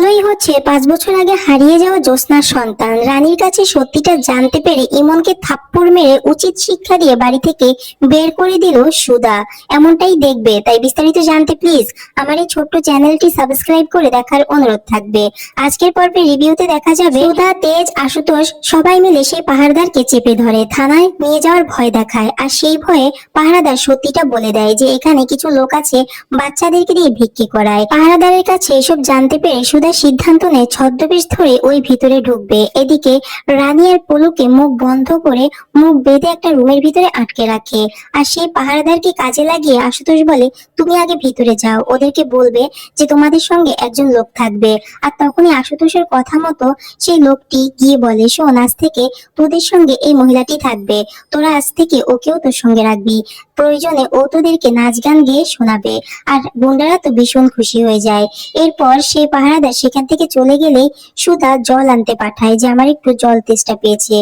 ভালোই হচ্ছে, পাঁচ বছর আগে হারিয়ে যাওয়া জ্যোৎস্নার সন্তান। রানীর কাছে সত্যিটা জানতে পেরে ইমনকে থাপ্পড় মেরে উচিত শিক্ষা দিয়ে বাড়ি থেকে বের করে দিল সুদা এমনটাই দেখবে। তাই বিস্তারিত জানতে প্লিজ আমার এই ছোট্ট চ্যানেলটি সাবস্ক্রাইব করে দেখার অনুরোধ থাকবে। আজকের পর্বে রিভিউতে দেখা যাবে সুদা তেজ, আশুতোষ সবাই মিলে সেই পাহাড়দারকে চেপে ধরে, থানায় নিয়ে যাওয়ার ভয় দেখায়। আর সেই ভয়ে পাহারাদার সত্যিটা বলে দেয় যে এখানে কিছু লোক আছে বাচ্চাদেরকে দিয়ে ভিক্ষি করায়। পাহারাদারের কাছে এসব জানতে পেরে সুদা সিদ্ধান্ত নেয় ছদ্মবেশ ধরে ওই ভিতরে ঢুকবে। এদিকে রানী আর পলুকে মুখ বন্ধ করে মুখ বেঁধে একটা রুমের ভিতরে আটকে রাখে। আর সেই পাহারাদারকে কাজে লাগিয়ে আশুতোষ বলে, তুমি আগে ভিতরে যাও। ওদেরকে বলবে যে তোমাদের সঙ্গে একজন লোক থাকবে। আর তখনই আশুতোষের কথা মতো সেই লোকটি গিয়ে বলে, শোন, আজ থেকে তোদের সঙ্গে এই মহিলাটি থাকবে। তোরা আজ থেকে ওকেও তোর সঙ্গে রাখবি। প্রয়োজনে ও তোদেরকে নাচ গান গেয়ে শোনাবে। আর গুন্ডারা তো ভীষণ খুশি হয়ে যায়। এরপর সে পাহারাদার সেখান থেকে চলে গেলেই সুদা জল আনতে পাঠায় যে, আমার একটু জল তেষ্টা পেয়েছে।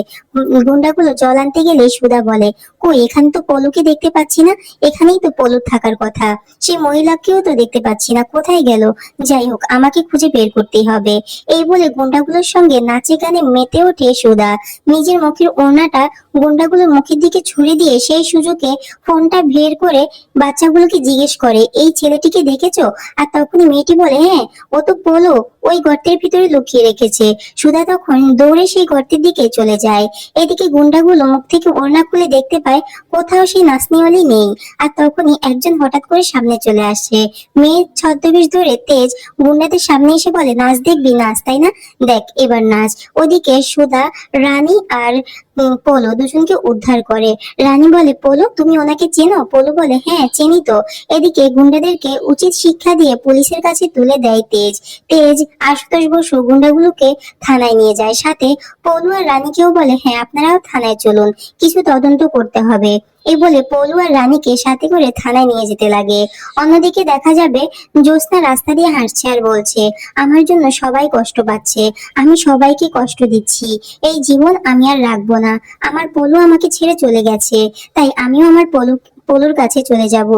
গুন্ডাগুলো জল আনতে গেলে সুদা বলে, কই, এখানে তো পলুকে দেখতে পাচ্ছি না? এখানেই তো পলুর থাকার কথা। সে মহিলাকেও তো দেখতে পাচ্ছি না। কোথায় গেল? যাই হোক, আমাকে খুঁজে বের করতেই হবে। এই বলে গুন্ডাগুলোর সঙ্গে নাচে গানে মেতে ওঠে সুদা নিজের মুখের ওড়নাটা গুন্ডাগুলোর মুখের দিকে ছুড়ে দিয়ে সেই সুযোগে ফোনটা বের করে বাচ্চাগুলোকে জিজ্ঞেস করে, এই ছেলেটিকে দেখেছ? আর তখনই মেয়েটি বলে হ্যাঁ ও তো বলো ওই গর্তের ভিতরে লুকিয়ে রেখেছে। সুধা তখন দৌড়ে সেই গর্তের দিকে চলে যায়। এদিকে গুন্ডাগুলো মুখ থেকে ওড়না খুলে দেখতে পায়, কোথাও সেই নাচনিওয়ালি নেই। আর তখনই একজন হঠাৎ করে সামনে চলে আসে। মেয়ে ছদ্মবেশ ধরে তেজ গুন্ডাদের সামনে এসে বলে, নাচ দেখবি, নাচ, তাই না? দেখ, এবার নাচ। ওদিকে সুধা, রানী আর পোলো দুজনকে উদ্ধার করে। রানী বলে, পোলো, তুমি ওনাকে চেনো? পোলো বলে হ্যাঁ চিনি তো। এদিকে গুন্ডাদেরকে উচিত শিক্ষা দিয়ে পুলিশের কাছে তুলে দেয় তেজ। তেজ আশুতোষ বসু গুন্ডাগুলোকে থানায় নিয়ে যায়। সাথে পলু আর রানীকেও বলে হ্যাঁ আপনারাও থানায় চলুন, কিছু তদন্ত করতে হবে। এই বলে পলু আর রানীকে সাথে করে থানায় নিয়ে যেতে লাগে। অন্যদিকে দেখা যাবে, জ্যোৎস্না রাস্তা দিয়ে হাঁটছে আর বলছে, আমার জন্য সবাই কষ্ট পাচ্ছে, আমি সবাইকে কষ্ট দিচ্ছি, এই জীবন আমি আর রাখব না। আমার পলু আমাকে ছেড়ে চলে গেছে, তাই আমিও আমার পলু পলুর কাছে চলে যাব।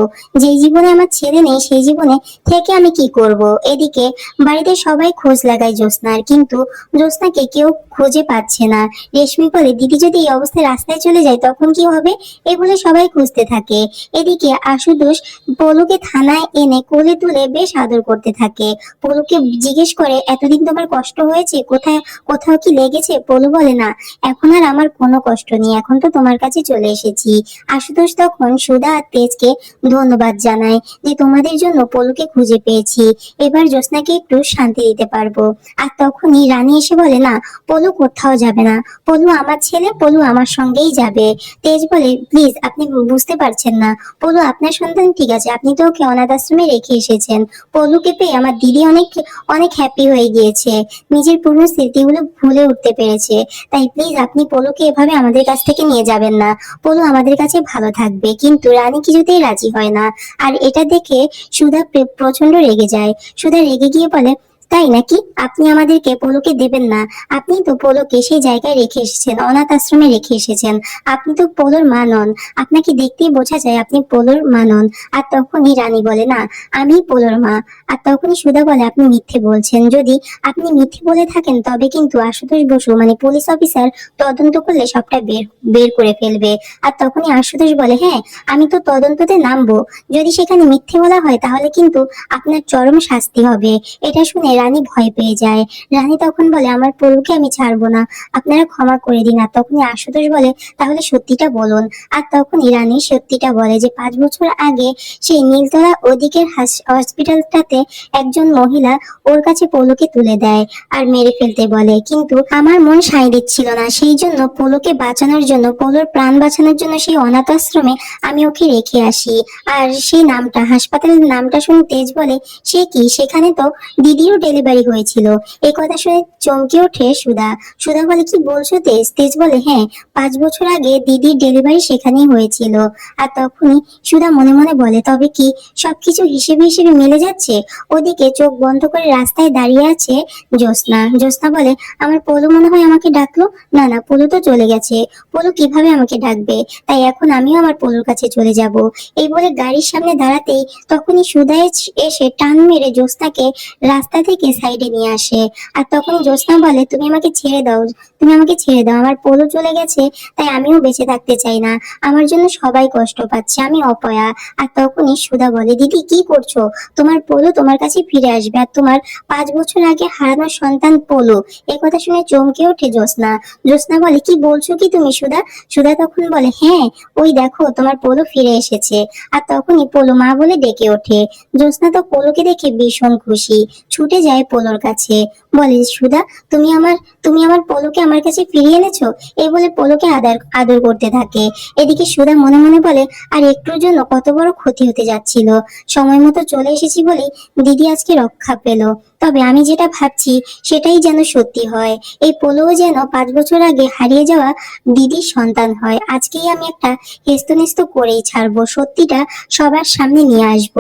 যেই জীবনে আমার ছেলে নেই, সেই জীবনে থেকে আমি কি করব? এদিকে বাড়িতে সবাই খোঁজ লাগায় জ্যোৎস্নার, কিন্তু জ্যোৎস্নাকে কেউ খুঁজে পাচ্ছে না। রেশমি বলে, দিদি যদি এই অবস্থায় রাস্তায় চলে যায়, তখন কি হবে? এই বলে সবাই খুঁজতে থাকে। এদিকে আশুদোষ পলুকে থানায় এনে কোলে তুলে বেশ আদর করতে থাকে। পলুকে জিজ্ঞেস করে, এতদিন তোমার কষ্ট হয়েছে? কোথায়, কোথাও কি লেগেছে? পলু বলে, না, এখন আর আমার কোনো কষ্ট নেই, এখন তো তোমার কাছে চলে এসেছি। আশুতোষ তখন সুধা আর তেজকে ধন্যবাদ জানায় যে তোমাদের জন্য পলুকে খুঁজে পেয়েছি। এবার জ্যোৎস্নাকে একটু শান্তি দিতে পারব। আর তখনই রানী এসে বলে, না, পলু কোথাও যাবে না। পলু আমার ছেলে, পলু আমার সঙ্গেই যাবে। তেজ বলে, প্লিজ, আপনি বুঝতে পারছেন না। পলু আপনার সন্তান, ঠিক আছে, আপনি তো ওকে অনাথ আশ্রমে রেখে এসেছেন। পলুকে পেয়ে আমার দিদি অনেক অনেক হ্যাপি হয়ে গিয়েছে। নিজের পুরনো স্মৃতিগুলো ভুলে উঠতে পেরেছে। তাই প্লিজ, আপনি পলুকে এভাবে আমাদের কাছ থেকে নিয়ে যাবেন না। পলু আমাদের কাছে ভালো থাকবে। কিন্তু রানী কিছুতেই রাজি হয় না। আর এটা দেখে সুধা প্রচণ্ড রেগে যায়। সুধা রেগে গিয়ে বলে তাই নাকি? আপনি আমাদেরকে পোলোকে দেবেন না। আপনি তো পোলোকে সেই জায়গায় রেখে এসেছেন, অনাথ আশ্রমে রেখে এসেছেন। আপনি তো পোলোর মা নন। আপনাকে দেখতেই বোঝা যায় আপনি পোলোর মা নন। আর তখনই রানী বলে, না, আমি পোলোর মা। আর তখনই সুধা বলে, আপনি মিথ্যে বলছেন। যদি আপনি মিথ্যে বলে থাকেন, তবে কিন্তু আশুতোষ বসু মানে পুলিশ অফিসার তদন্ত করলে সবটা বের বের করে ফেলবে। আর তখনই আশুতোষ বলে হ্যাঁ আমি তো তদন্ততে নামবো। যদি সেখানে মিথ্যে বলা হয়, তাহলে কিন্তু আপনার চরম শাস্তি হবে। এটা শুনে রানী ভয় পেয়ে যায়। রানী তখন বলে, আমার পলুকে আমি ছাড়বো না। আপনারা ক্ষমা করে দিন। আর তখনই আশুতোষ বলে, তাহলে সত্যিটা বলুন। আর তখনই রানী সত্যিটা বলে যে, পাঁচ বছর আগে সেই নীলতলা ওদিকের হাস- হসপিটালটাতে একজন মহিলা ওর কাছে পলুকে তুলে দেয় আর মেরে ফেলতে বলে। কিন্তু আমার মন সাই দিচ্ছিল না। সেই জন্য পলুকে বাঁচানোর জন্য, পলুর প্রাণ বাঁচানোর জন্য সেই অনাথ আশ্রমে আমি ওকে রেখে আসি। আর সেই নামটা, হাসপাতালের নামটা শুনে তেজ বলে, সে কি? সেখানে তো দিদিরও ডেলিভারি হয়েছিল। এই কথা শুনে চমকে ওঠে সুধা। সুধা বলে, কি বলছো তেজ? তেজ বলে হ্যাঁ পাঁচ বছর আগে দিদির ডেলিভারি সেখানেই হয়েছিল। আর তখনই সুধা মনে মনে বলে, তবে কি সবকিছু হিসেবে হিসেবে মিলে যাচ্ছে? ওদিকে চোখ বন্ধ করে রাস্তায় দাঁড়িয়ে আছে জ্যোৎস্না। জ্যোৎস্না বলে, আমার পোলু মনে হয় আমাকে ডাকলো? না না, পোলু তো চলে গেছে। পলু কীভাবে আমাকে ডাকবে? তাই এখন আমিও আমার পলুর কাছে চলে যাব। এই বলে গাড়ির সামনে দাঁড়াতেই তখনই এস- এসে টান মেরে জ্যোৎস্নাকে রাস্তা থেকে সাইডে নিয়ে আসে। আর তখন জ্যোৎস্না বলে, তুমি আমাকে ছেড়ে দাও, তুমি আমাকে ছেড়ে দাও। আমার পোলো চলে গেছে, তাই আমিও বেঁচে থাকতে চাই না। আমার জন্য সবাই কষ্ট পাচ্ছে, আমি অপয়া। আর তখনই সুধা বলে, দিদি, কি করছ? তোমার পোলো তোমার কাছে ফিরে আসবে, আর তোমার পাঁচ বছর আগে হারানো সন্তান পোলো এই কথা শুনে চমকে ওঠে জ্যোৎস্না। জ্যোৎস্না বলে, কি বলছো কি তুমি, সুধা? সুধা তখন বলে হ্যাঁ ওই দেখো, তোমার পোলো ফিরে এসেছে। আর তখনই পোলো মা বলে ডেকে ওঠে। জ্যোৎস্না তো পোলোকে দেখে ভীষণ খুশি। ছুটে যায় পোলোর কাছে। বলে, সুধা, তুমি আমার তুমি আমার পোলোকে আমার কাছে ফিরিয়ে এনেছো? এই বলে পোলোকে আদর আদর করতে থাকে। এদিকে সুধা মনে মনে বলে, আর একটুর জন্য কত বড় ক্ষতি হতে যাচ্ছিল। সময় মতো চলে এসেছি বলেই দিদি আজকে রক্ষা পেল। তবে আমি যেটা ভাবছি, সেটাই যেন সত্যি হয়। এই পোলোও যেন পাঁচ বছর আগে হারিয়ে যাওয়া দিদির সন্তান হয়। আজকেই আমি একটা হেস্তনেস্ত করেই ছাড়বো। সত্যিটা সবার সামনে নিয়ে আসব।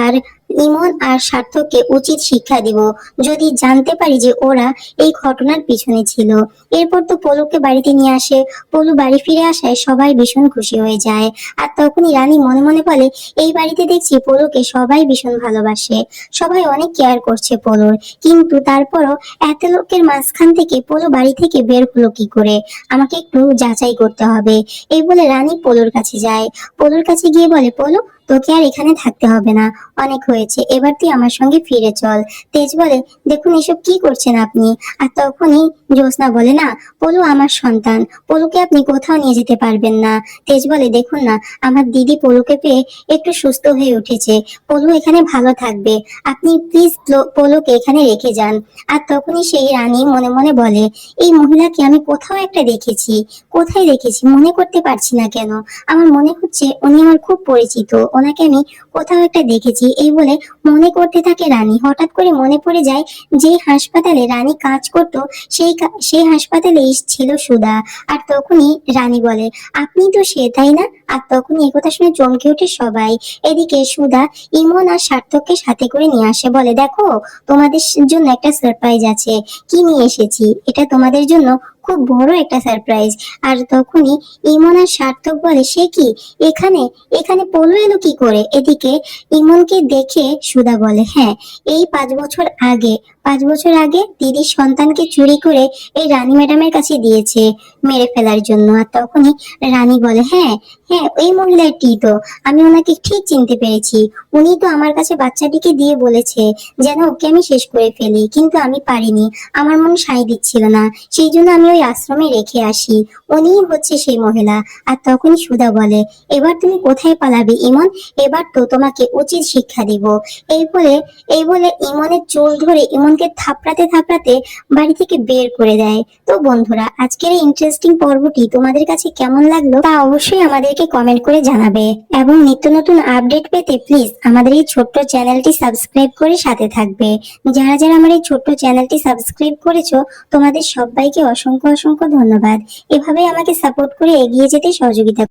আর ইমন আর সার্থককে উচিত শিক্ষা দিব। যদি জানতে পারি যে ওরা এই ঘটনার পিছনে ছিল। এরপর তো পোলোকে বাড়িতে নিয়ে আসে। পোলো বাড়ি ফিরে আসায় সবাই ভীষণ খুশি হয়ে যায়। আর তখনই রানী মনে মনে বলে, এই বাড়িতে দেখছি পোলোকে সবাই ভীষণ ভালোবাসে। সবাই অনেক কেয়ার করছে পোলোর। কিন্তু তারপরও এত লোকের মাঝখান থেকে পোলো বাড়ি থেকে বের হলো কি করে? আমাকে একটু যাচাই করতে হবে। এই বলে রানী পোলোর কাছে যায়। পোলোর কাছে গিয়ে বলে, পোলো তোকে আর এখানে থাকতে হবে না। অনেক হয়েছে, এবার তুই আমার সঙ্গে ফিরে চল। তেজ বলে, দেখুন এসব কি করছেন আপনি? আর তখনই জ্যোৎস্না বলে, না, পলু আমার সন্তান। পলুকে আপনি কোথাও নিয়ে যেতে পারবেন না। তেজ বলে, দেখুন না, আমার দিদি পলুকে পেয়ে একটু সুস্থ হয়ে উঠেছে। পলু এখানে ভালো থাকবে। আপনি প্লিজ পলুকে এখানে রেখে যান। আর তখনই সেই রানী মনে মনে বলে, এই মহিলাকে আমি কোথাও একটা দেখেছি। কোথায় দেখেছি? মনে করতে পারছি না কেন। আমার মনে হচ্ছে উনি আমার খুব পরিচিত। ওনাকে আমি কোথাও একটা দেখেছি। এই বলে মনে করতে থাকে রানী। হঠাৎ করে মনে পড়ে যায় যে হাসপাতালে রানী কাজ করত, সেই সেই হাসপাতালে ছিল সুধা। আর তখনই রানী বলে, আপনি তো সে, তাই না? আর তখনই একথা শুনে চমকে ওঠে সবাই। এদিকে সুধা ইমন আর সার্থককে সাথে করে নিয়ে আসে। বলে, দেখো, তোমাদের জন্য একটা সারপ্রাইজ আছে। কি নিয়ে এসেছি? এটা তোমাদের জন্য খুব বড় একটা সারপ্রাইজ আর তখনই ইমন আর সার্থক বলে, সে কি? এখানে এখানে পলো এলো কি করে? এদিকে ইমনকে দেখে সুধা বলে হ্যাঁ এই পাঁচ বছর আগে, পাঁচ বছর আগে দিদির সন্তানকে চুরি করে এই রানী ম্যাডামের কাছে দিয়েছে মেরে ফেলার জন্য। আর তখনই রানী বলে হ্যাঁ হ্যাঁ ওই মহিলাটি তো, আমি ওনাকে ঠিক চিনতে পেরেছি। উনি তো আমার কাছে বাচ্চাটিকে দিয়ে বলেছে যেন ওকে আমি শেষ করে ফেলি, কিন্তু আমি পারিনি। আমার মন সাই দিচ্ছিল না। সেই জন্য আমি ওই আশ্রমে রেখে আসি। উনিই হচ্ছে সেই মহিলা। আর তখনই সুধা বলে, এবার তুমি কোথায় পালাবে ইমন? এবার তো তোমাকে উচিত শিক্ষা দিব। এই বলে এই বলে ইমনের চুল ধরে ইমনকে থাপড়াতে থাপড়াতে বাড়ি থেকে বের করে দেয়। তো বন্ধুরা, আজকের এই ইন্টারেস্টিং পর্বটি তোমাদের কাছে কেমন লাগল তা অবশ্যই আমাদেরকে কমেন্ট করে জানাবে। এবং নিত্য নতুন আপডেট পেতে প্লিজ আমাদের এই ছোট্ট চ্যানেলটি সাবস্ক্রাইব করে সাথে থাকবে। যারা যারা আমার এই ছোট্ট চ্যানেলটি সাবস্ক্রাইব করেছ, তোমাদের সবাইকে অসংখ্য অসংখ্য ধন্যবাদ। এভাবে আমাকে সাপোর্ট করে এগিয়ে যেতে সহযোগিতা